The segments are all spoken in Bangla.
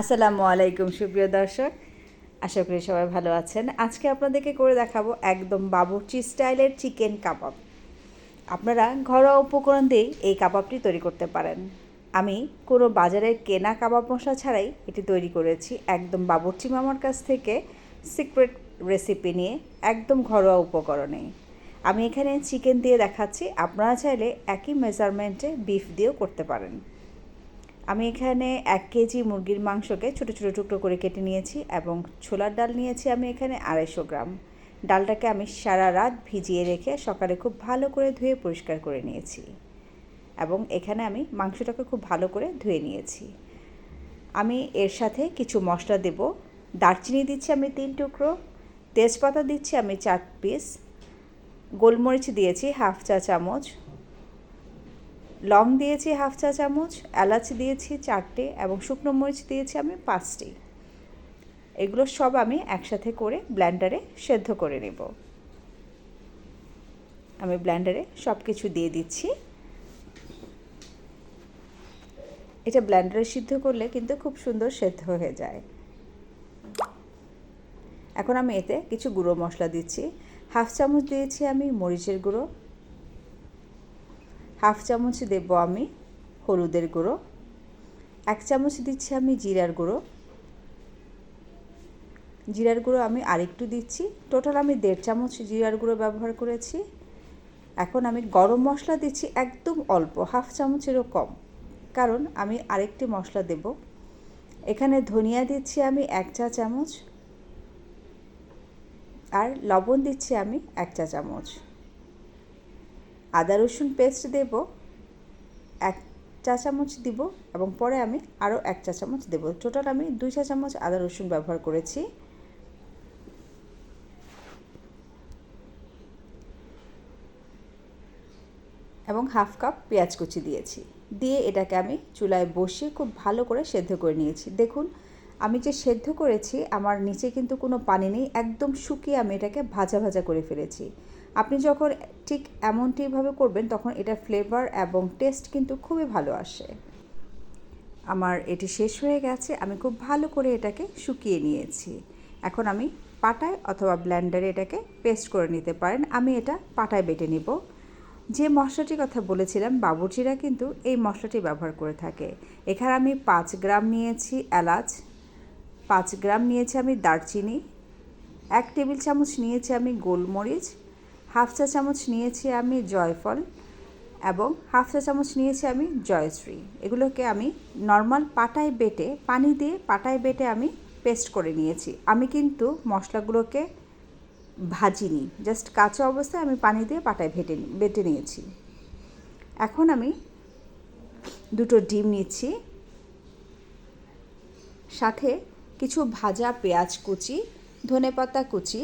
আসসালামু আলাইকুম, সুপ্রিয় দর্শক। আশা করি সবাই ভালো আছেন। আজকে আপনাদেরকে করে দেখাবো একদম বাবুর্চি স্টাইলের চিকেন কাবাব। আপনারা ঘরোয়া উপকরণ দিয়েই এই কাবাবটি তৈরি করতে পারেন। আমি কোনো বাজারের কেনা কাবাব মশলা ছাড়াই এটি তৈরি করেছি একদম বাবুর্চি মামার কাছ থেকে সিক্রেট রেসিপি নিয়ে একদম ঘরোয়া উপকরণে। আমি এখানে চিকেন দিয়ে দেখাচ্ছি, আপনারা চাইলে একই মেজারমেন্টে বিফ দিয়েও করতে পারেন। আমি এখানে এক কেজি মুরগির মাংসকে ছোটো ছোটো টুকরো করে কেটে নিয়েছি এবং ছোলার ডাল নিয়েছি আমি এখানে আড়াইশো গ্রাম। ডালটাকে আমি সারা রাত ভিজিয়ে রেখে সকালে খুব ভালো করে ধুয়ে পরিষ্কার করে নিয়েছি এবং এখানে আমি মাংসটাকে খুব ভালো করে ধুয়ে নিয়েছি। আমি এর সাথে কিছু মশলা দেব। দারচিনি দিচ্ছি আমি তিন টুকরো, তেজপাতা দিচ্ছি আমি চার পিস গোলমরিচ দিয়েছি হাফ চা চামচ লং দিয়েছি হাফ চা চামচ, এলাচ দিয়েছি চারটে এবং শুকনো মরিচ দিয়েছি আমি পাঁচটি। এগুলো সব আমি একসাথে করে ব্ল্যান্ডারে সেদ্ধ করে নেব। আমি ব্ল্যান্ডারে সব কিছু দিয়ে দিচ্ছি। এটা ব্ল্যান্ডারে সিদ্ধ করলে কিন্তু খুব সুন্দর সেদ্ধ হয়ে যায়। এখন আমি এতে কিছু গুঁড়ো মশলা দিচ্ছি। হাফ চামচ দিয়েছি আমি মরিচের গুঁড়ো। হাফ চামচ দেব আমি হলুদের গুঁড়ো, এক চামচ দিচ্ছি আমি জিরার গুঁড়ো। জিরার গুঁড়ো আমি আরেকটু দিচ্ছি। টোটাল আমি দেড় চামচ জিরার গুঁড়ো ব্যবহার করেছি। এখন আমি গরম মশলা দিচ্ছি একদম অল্প, হাফ চামচেরও কম, কারণ আমি আরেকটি মশলা দেব। এখানে ধনিয়া দিচ্ছি আমি এক চা চামচ আর লবণ দিচ্ছি আমি এক চা চামচ। আদা, রসুন পেস্ট দেব, এক চা চামচ দিব এবং পরে আমি আরও এক চা চামচ দেব। টোটাল আমি দুই চা চামচ আদা, রসুন ব্যবহার করেছি। এবং হাফ কাপ পেঁয়াজ কুচি দিয়েছি। দিয়ে এটাকে আমি চুলায় বসিয়ে খুব ভালো করে সেদ্ধ করে নিয়েছি। দেখুন, আমি যে সেদ্ধ করেছি, আমার নিচে কিন্তু কোনো পানি নেই। একদম শুকিয়ে আমি এটাকে ভাজা ভাজা করে ফেলেছি। আপনি যখন ঠিক এমনটিভাবে করবেন, তখন এটা ফ্লেভার এবং টেস্ট কিন্তু খুবই ভালো আসে। আমার এটি শেষ হয়ে গেছে, আমি খুব ভালো করে এটাকে শুকিয়ে নিয়েছি। এখন আমি পাটায় অথবা ব্ল্যান্ডারে এটাকে পেস্ট করে নিতে পারেন, আমি এটা পাটায় বেটে নিব। যে মশলাটির কথা বলেছিলাম, বাবুর্চিরা কিন্তু এই মশলাটি ব্যবহার করে থাকে। এখানে আমি পাঁচ গ্রাম নিয়েছি এলাচ, পাঁচ গ্রাম নিয়েছি আমি দারচিনি, এক টেবিল চামচ নিয়েছি আমি গোলমরিচ হাফ চা চামচ নিয়েছি আমি জয়ফল এবং হাফ চা চামচ নিয়েছি আমি জয়শ্রী। এগুলোকে আমি নর্মাল পাটায় বেটে, পানি দিয়ে পাটায় বেটে আমি পেস্ট করে নিয়েছি। আমি কিন্তু মশলাগুলোকে ভাজিনি, জাস্ট কাঁচা অবস্থায় আমি পানি দিয়ে পাটায় ভেটে বেটে নিয়েছি। এখন আমি দুটো ডিম নিচ্ছি, সাথে কিছু ভাজা পেঁয়াজ কুচি ধনে পাতা কুচি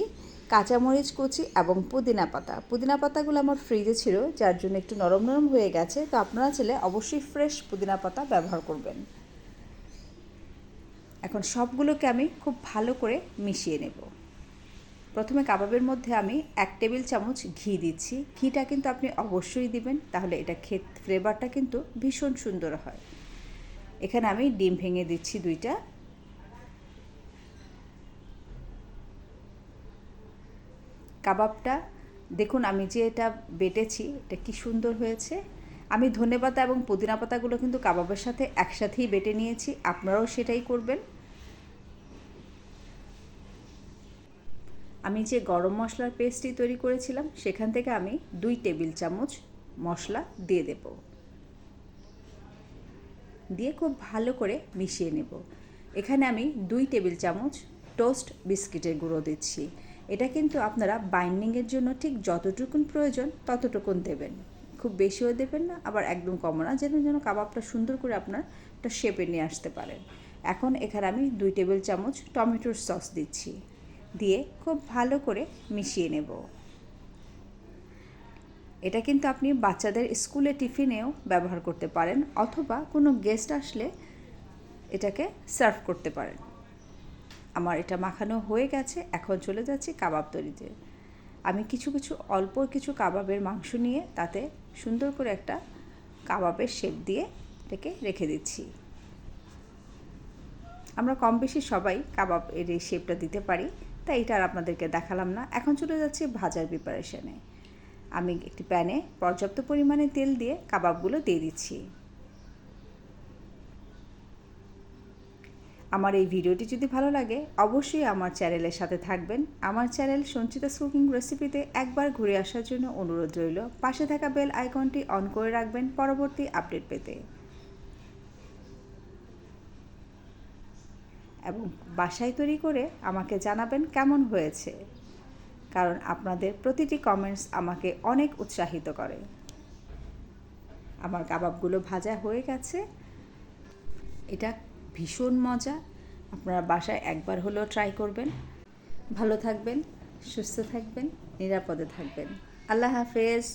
কাঁচামরিচ কুচি এবং পুদিনা পাতা। পুদিনা পাতাগুলো আমার ফ্রিজে ছিল, যার জন্য একটু নরম নরম হয়ে গেছে। তো আপনারা চাইলে অবশ্যই ফ্রেশ পুদিনা পাতা ব্যবহার করবেন। এখন সবগুলোকে আমি খুব ভালো করে মিশিয়ে নেব। প্রথমে কাবাবের মধ্যে আমি এক টেবিল চামচ ঘি দিচ্ছি। ঘিটা কিন্তু আপনি অবশ্যই দিবেন, তাহলে এটা খেত ফ্লেভারটা কিন্তু ভীষণ সুন্দর হয়। এখানে আমি ডিম ভেঙে দিচ্ছি দুইটা। কাবাবটা। দেখুন, আমি যে এটা বেটেছি, এটা কি সুন্দর হয়েছে। আমি ধনে পাতা এবং পুদিনা পাতাগুলো কিন্তু কাবাবের সাথে একসাথেই বেটে নিয়েছি, আপনারাও সেটাই করবেন। আমি যে গরম মশলার পেস্টটি তৈরি করেছিলাম, সেখান থেকে আমি দুই টেবিল চামচ মশলা দিয়ে দেব। দিয়ে খুব ভালো করে মিশিয়ে নেব। এখানে আমি দুই টেবিল চামচ টোস্ট বিস্কিটের গুঁড়ো দিচ্ছি। এটা কিন্তু আপনারা বাইন্ডিংয়ের জন্য ঠিক যতটুকুন প্রয়োজন ততটুকুন দেবেন। খুব বেশিও দেবেন না, আবার একদম কম না, যেন যেন কাবাবটা সুন্দর করে আপনার একটা শেপে নিয়ে আসতে পারেন। এখন এখানে আমি দুই টেবিল চামচ টমেটোর সস দিচ্ছি। দিয়ে খুব ভালো করে মিশিয়ে নেব। এটা কিন্তু আপনি বাচ্চাদের স্কুলে টিফিনেও ব্যবহার করতে পারেন, অথবা কোনো গেস্ট আসলে এটাকে সার্ভ করতে পারেন। আমার এটা মাখানো হয়ে গেছে, এখন চলে যাচ্ছি কাবাব তৈরিতে। আমি কিছু কিছু, অল্প কিছু কাবাবের মাংস নিয়ে তাতে সুন্দর করে একটা কাবাবের শেপ দিয়ে এটাকে রেখে দিচ্ছি। আমরা কম বেশি সবাই কাবাব এর এই শেপটা দিতে পারি, তাই এটা আর আপনাদেরকে দেখালাম না। এখন চলে যাচ্ছি ভাজার প্রিপারেশনে আমি একটি প্যানে পর্যাপ্ত পরিমাণে তেল দিয়ে কাবাবগুলো দিয়ে দিচ্ছি। আমার এই ভিডিওটি যদি ভালো লাগে, অবশ্যই আমার চ্যানেলের সাথে থাকবেন। আমার চ্যানেল সঞ্চিতা কুকিং রেসিপিতে একবার ঘুরে আসার জন্য অনুরোধ রইল। পাশে থাকা বেল আইকনটি অন করে রাখবেন পরবর্তী আপডেট পেতে। এবং বাসায় তৈরি করে আমাকে জানাবেন কেমন হয়েছে। কারণ আপনাদের প্রতিটি কমেন্টস আমাকে অনেক উৎসাহিত করে। আমার কাবাবগুলো ভাজা হয়ে গেছে। এটা ভীষণ মজা। আপনারা বাসায় একবার হলেও ট্রাই করবেন। ভালো থাকবেন, সুস্থ থাকবেন, নিরাপদে থাকবেন। আল্লাহ হাফেজ।